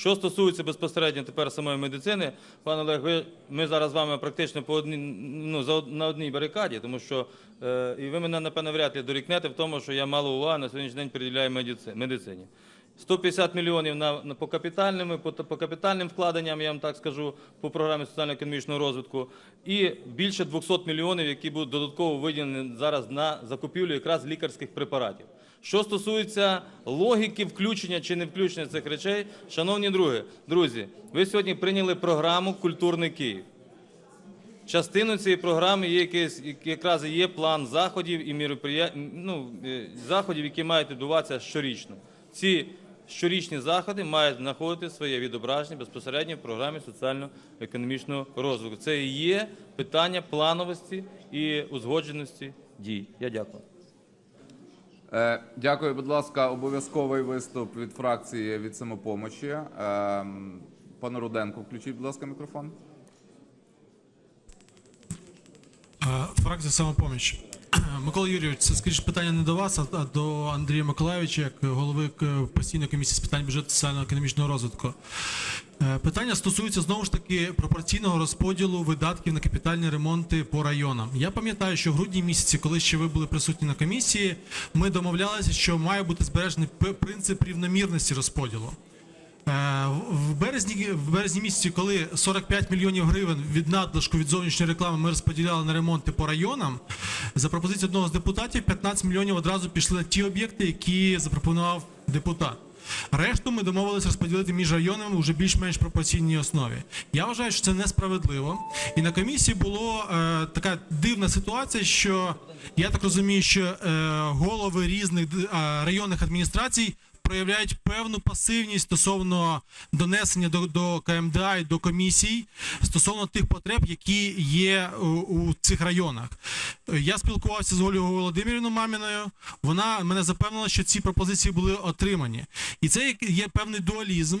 Що стосується безпосередньо тепер самої медицини, пане Олег, ви, ми зараз з вами практично по одні, ну, за, на одній барикаді, тому що е, і ви мене, напевно, вряд ли дорікнете в тому, що я мало уваги на сьогоднішній день приділяю медицині. 150 мільйонів на, на по капітальним по, по капітальним вкладенням, я вам так скажу, по програмі соціально-економічного розвитку, і більше 200 мільйонів, які будуть додатково виділені зараз на закупівлю якраз лікарських препаратів. Що стосується логіки включення чи не включення цих речей, шановні друзі, друзі, ви сьогодні прийняли програму Культурний Київ. Частиною цієї програми є якийсь, якраз є план заходів і міроприя... ну, е, заходів, які мають відбуватися щорічно. Ці щорічні заходи мають знаходити своє відображення безпосередньо в програмі соціально-економічного розвитку. Це і є питання плановості і узгодженості дій. Я дякую. Е, Дякую, будь ласка. Обов'язковий виступ від фракції від самопомочі. Ем, Пане Руденко, включіть, будь ласка, мікрофон. Фракція самопоміч. Микола Юрійович, це скоріше питання не до вас, а до Андрія Миколайовича, як голови постійної комісії з питань бюджету соціально-економічного розвитку. Е, Питання стосується знову ж таки пропорційного розподілу видатків на капітальні ремонти по районам. Я пам'ятаю, що в грудні місяці, коли ще ви були присутні на комісії, ми домовлялися, що має бути збережений принцип рівномірності розподілу. Е, В березні, в березні місяці, коли 45 мільйонів гривень від надлишку від зовнішньої реклами ми розподіляли на ремонти по районам, за пропозицією одного з депутатів 15 мільйонів одразу пішли на ті об'єкти, які запропонував депутат. Решту ми домовилися розподілити між районами вже більш-менш пропорційній основі. Я вважаю, що це несправедливо. І на комісії була е, така дивна ситуація, що я так розумію, що е, голови різних а, районних адміністрацій проявляють певну пасивність стосовно донесення до, до КМДА і до комісій стосовно тих потреб, які є у, у цих районах. Я спілкувався з Ольгою Володимирівною Маміною. Вона мене запевнила, що ці пропозиції були отримані. І це є- є певний дуалізм,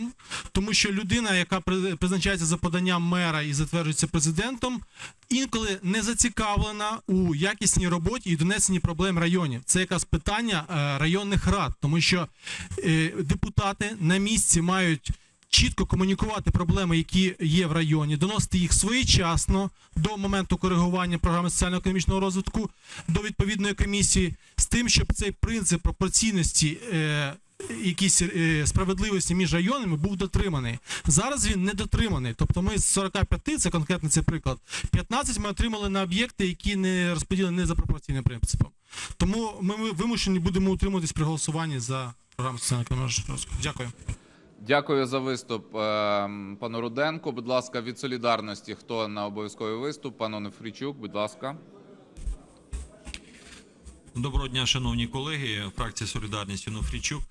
тому що людина, яка призначається за поданням мера і затверджується президентом, інколи не зацікавлена у якісній роботі і донесенні проблем районів. Це якраз питання е, районних рад, тому що е, депутати на місці мають. Чітко комунікувати проблеми, які є в районі, доносити їх своєчасно до моменту коригування програми соціально-економічного розвитку до відповідної комісії, з тим, щоб цей принцип пропорційності е, якісь е, справедливості між районами був дотриманий. Зараз він не дотриманий. Тобто ми з 45, це конкретно цей приклад, 15 ми отримали на об'єкти, які не розподілені не за пропорційним принципом. Тому ми вимушені будемо утримуватись при голосуванні за програму соціально-економічного розвитку. Дякую. Дякую за виступ ем, пану Руденко. Будь ласка, від солідарності, хто на обов'язковий виступ? Пан Нефрічук, будь ласка. Доброго дня, шановні колеги. Фракція Солідарність Юнофрічук.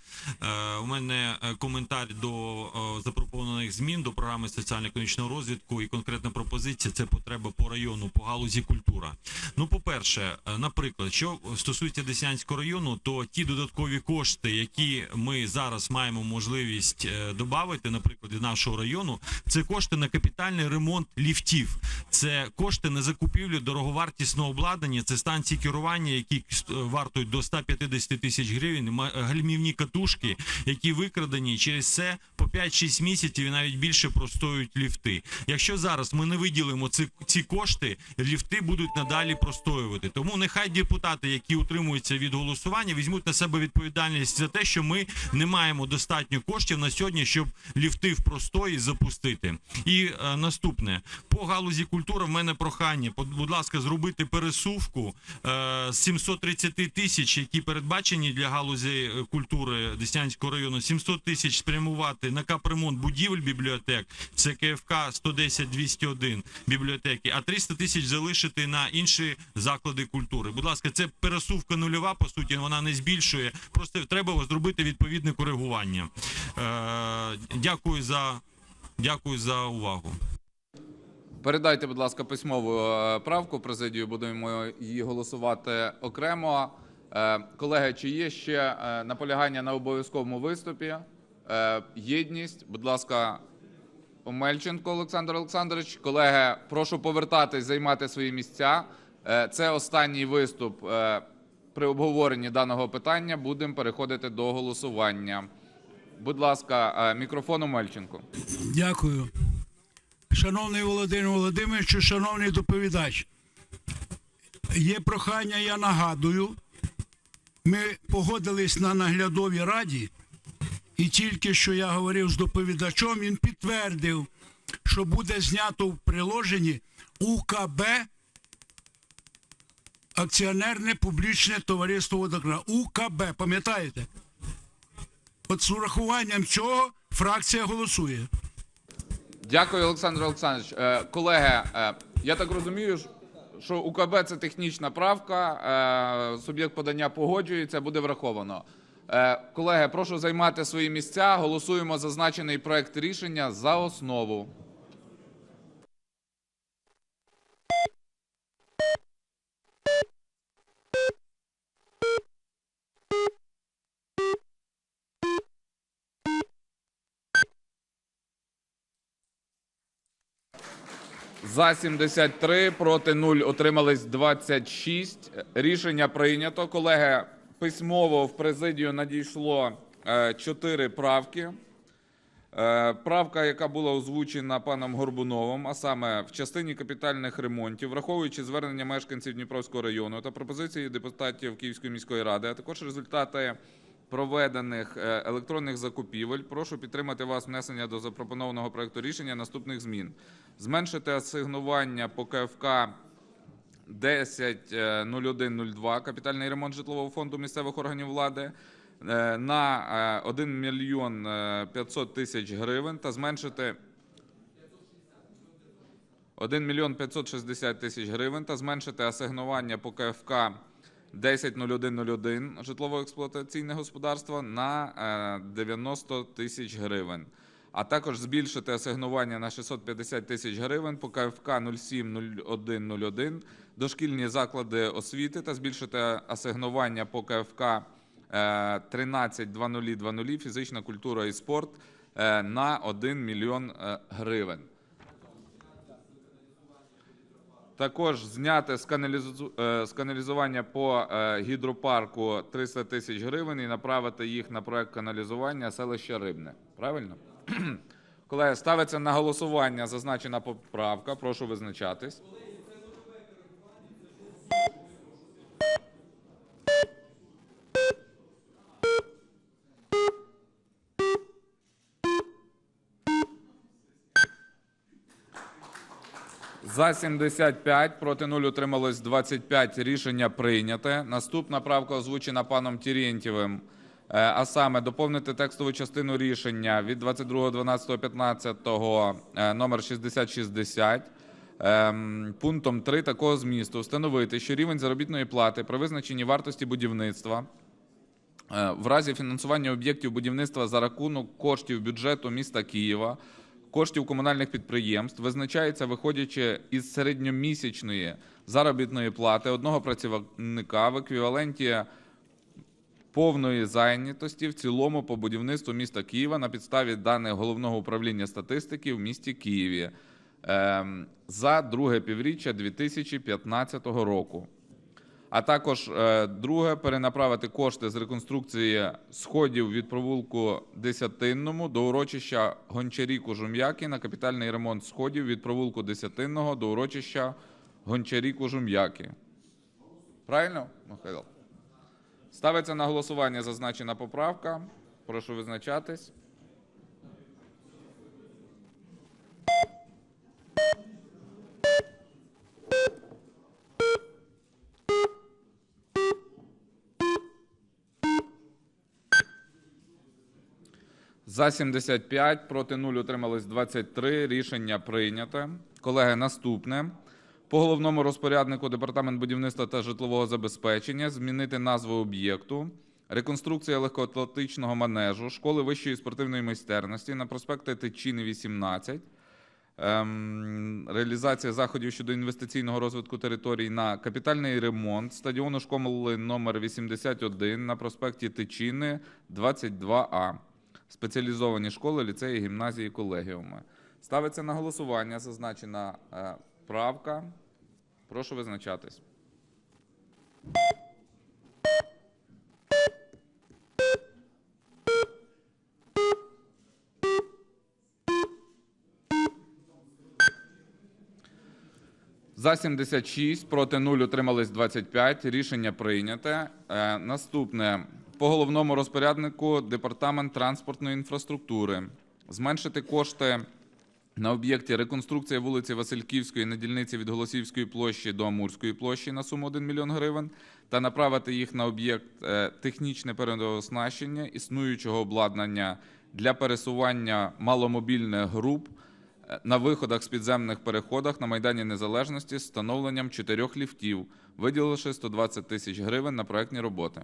Е, у мене е, коментар до е, запропонованих змін до програми соціально-економічного розвитку і конкретна пропозиція це потреба по району по галузі культура. Ну, по-перше, наприклад, що стосується Деснянського району, то ті додаткові кошти, які ми зараз маємо можливість додати, наприклад, від нашого району, це кошти на капітальний ремонт ліфтів. Це кошти на закупівлю дороговартісного обладнання, це станції керування, які вартують до 150 тисяч гривень. гальмівні катушки, які викрадені через це по 5-6 місяців і навіть більше простоють ліфти. Якщо зараз ми не виділимо ці, ці кошти, ліфти будуть надалі простоювати. Тому нехай депутати, які утримуються від голосування, візьмуть на себе відповідальність за те, що ми не маємо достатньо коштів на сьогодні, щоб ліфти в простої запустити. І е, наступне по галузі культури в мене прохання. Будь ласка, зробити пересувку е, з е, 730 30 тисяч, які передбачені для галузі е, культури Деснянського району, 700 тисяч спрямувати на капремонт будівель бібліотек, це КФК 110-201 бібліотеки, а 300 тисяч залишити на інші заклади культури. Будь ласка, це пересувка нульова. По суті, вона не збільшує. Просто треба зробити відповідне коригування. Е, дякую за дякую за увагу. Передайте, будь ласка, письмову е, правку президію, будемо її голосувати окремо. Е, Колеги, чи є ще е, наполягання на обов'язковому виступі? Єдність, будь ласка, Омельченко Олександр Олександрович. Колеги, прошу повертатись, займати свої місця. Це останній виступ при обговоренні даного питання. Будемо переходити до голосування. Будь ласка, мікрофон Омельченко. Дякую. Шановний Володимир Володимирович, шановний доповідач, є прохання, я нагадую. Ми погодились на наглядовій раді, і тільки що я говорив з доповідачом, він підтвердив, що буде знято в приложенні УКБ акціонерне публічне товариство водоканал. УКБ, пам'ятаєте? От з урахуванням цього фракція голосує. Дякую, Олександр Олександрович. Е, Колеги, е, я так розумію, що УКБ це технічна правка. е, Суб'єкт подання погоджується, буде враховано. Е, Колеги, прошу займати свої місця. Голосуємо зазначений проект рішення за основу. За 73, проти 0, утримались 26. Рішення прийнято. Колеги, письмово в президію надійшло 4 правки. Е, Правка, яка була озвучена паном Горбуновим, а саме в частині капітальних ремонтів, враховуючи звернення мешканців Дніпровського району та пропозиції депутатів Київської міської ради, а також результати проведених е, електронних закупівель, прошу підтримати вас внесення до запропонованого проекту рішення наступних змін: зменшити асигнування по КФК 10.01.02 капітальний ремонт житлового фонду місцевих органів влади е, на е, 1 мільйон е, 500 тисяч гривень та зменшити 1 мільйон 560 тисяч гривень та зменшити асигнування по КФК 10.01.01 житлово-експлуатаційне господарство на е, 90 тисяч гривень. А також збільшити асигнування на 650 тисяч гривень по КФК 07.01.01 дошкільні заклади освіти та збільшити асигнування по КФК е, 13.00.00 фізична культура і спорт е, на 1 мільйон е, гривень. Також зняти з е, каналізування по е, гідропарку 300 тисяч гривень і направити їх на проект каналізування селища Рибне. Правильно? Колеги, ставиться на голосування зазначена поправка. Прошу визначатись. За 75, проти 0 утрималось 25. Рішення прийняте. Наступна правка озвучена паном Тірєнтєвим. Е, А саме доповнити текстову частину рішення від 22.12.15 е, номер 6060 ем, пунктом 3 такого змісту встановити, що рівень заробітної плати при визначенні вартості будівництва Е, в разі фінансування об'єктів будівництва за рахунок коштів бюджету міста Києва, коштів комунальних підприємств визначається виходячи із середньомісячної заробітної плати одного працівника в еквіваленті повної зайнятості в цілому по будівництву міста Києва на підставі даних головного управління статистики в місті Києві ем, за друге півріччя 2015 року. А також е, друге перенаправити кошти з реконструкції сходів від провулку Десятинному до урочища Гончарі Кожум'яки на капітальний ремонт сходів від провулку Десятинного до урочища Гончарі Кожум'яки. Правильно, Михайло? Ставиться на голосування зазначена поправка. Прошу визначатись. За 75, проти 0 утримались 23. Рішення прийнято. Колеги, наступне. По головному розпоряднику Департамент будівництва та житлового забезпечення змінити назву об'єкту. Реконструкція легкоатлетичного манежу школи вищої спортивної майстерності на проспекті Тичини 18. Ем, реалізація заходів щодо інвестиційного розвитку територій на капітальний ремонт стадіону школи номер 81 на проспекті Тичини 22А спеціалізовані школи, ліцеї, гімназії, колегіуми. Ставиться на голосування зазначена е, правка. Прошу визначатись. За 76, проти 0, утримались 25. Рішення прийняте. Е, наступне по головному розпоряднику Департамент транспортної інфраструктури. Зменшити кошти на об'єкті реконструкція вулиці Васильківської на дільниці від Голосівської площі до Амурської площі на суму 1 мільйон гривень та направити їх на об'єкт е, технічне переоснащення існуючого обладнання для пересування маломобільних груп е, на виходах з підземних переходах на Майдані Незалежності з встановленням чотирьох ліфтів, виділивши 120 тисяч гривень на проектні роботи.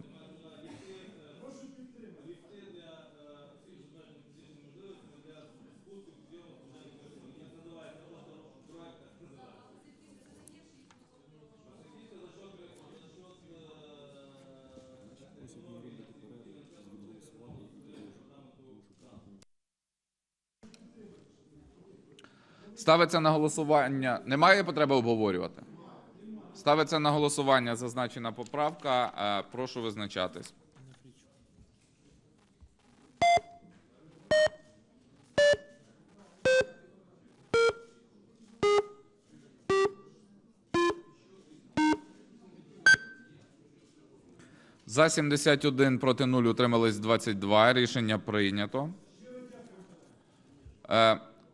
Ставиться на голосування. Немає потреби обговорювати? Ставиться на голосування зазначена поправка. Е, Прошу визначатись. За 71 проти 0 утримались 22. Рішення прийнято.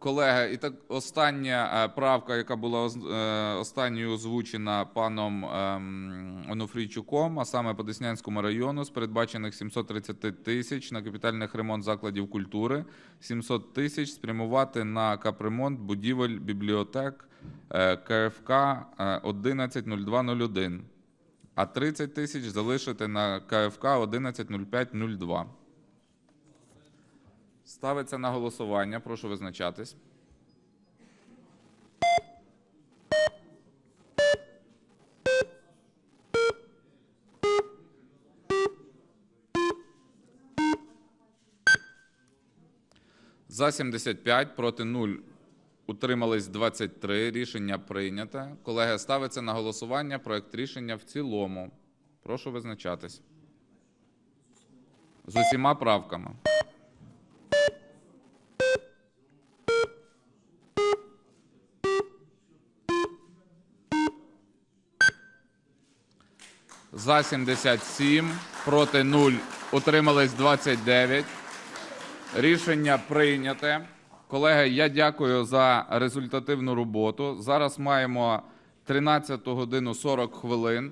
Колеги, і так остання е, правка, яка була е, останньою озвучена паном ем, Онуфрійчуком, а саме по Деснянському району, з передбачених 730 тисяч на капітальних ремонт закладів культури, 700 тисяч спрямувати на капремонт будівель бібліотек е, КФК е, 110201, а 30 тисяч залишити на КФК 110502. Ставиться на голосування. Прошу визначатись. За 75, проти 0, утримались 23. Рішення прийняте. Колеги, ставиться на голосування проект рішення в цілому. Прошу визначатись. З усіма правками. За 77, проти 0, утримались 29. Рішення прийняте. Колеги, я дякую за результативну роботу. Зараз маємо 13 годину 40 хвилин.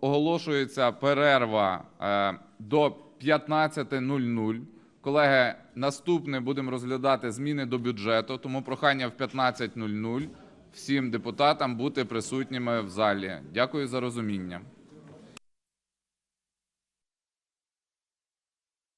Оголошується перерва е, до 15.00. Колеги, наступне будемо розглядати зміни до бюджету, тому прохання в 15.00 всім депутатам бути присутніми в залі. Дякую за розуміння.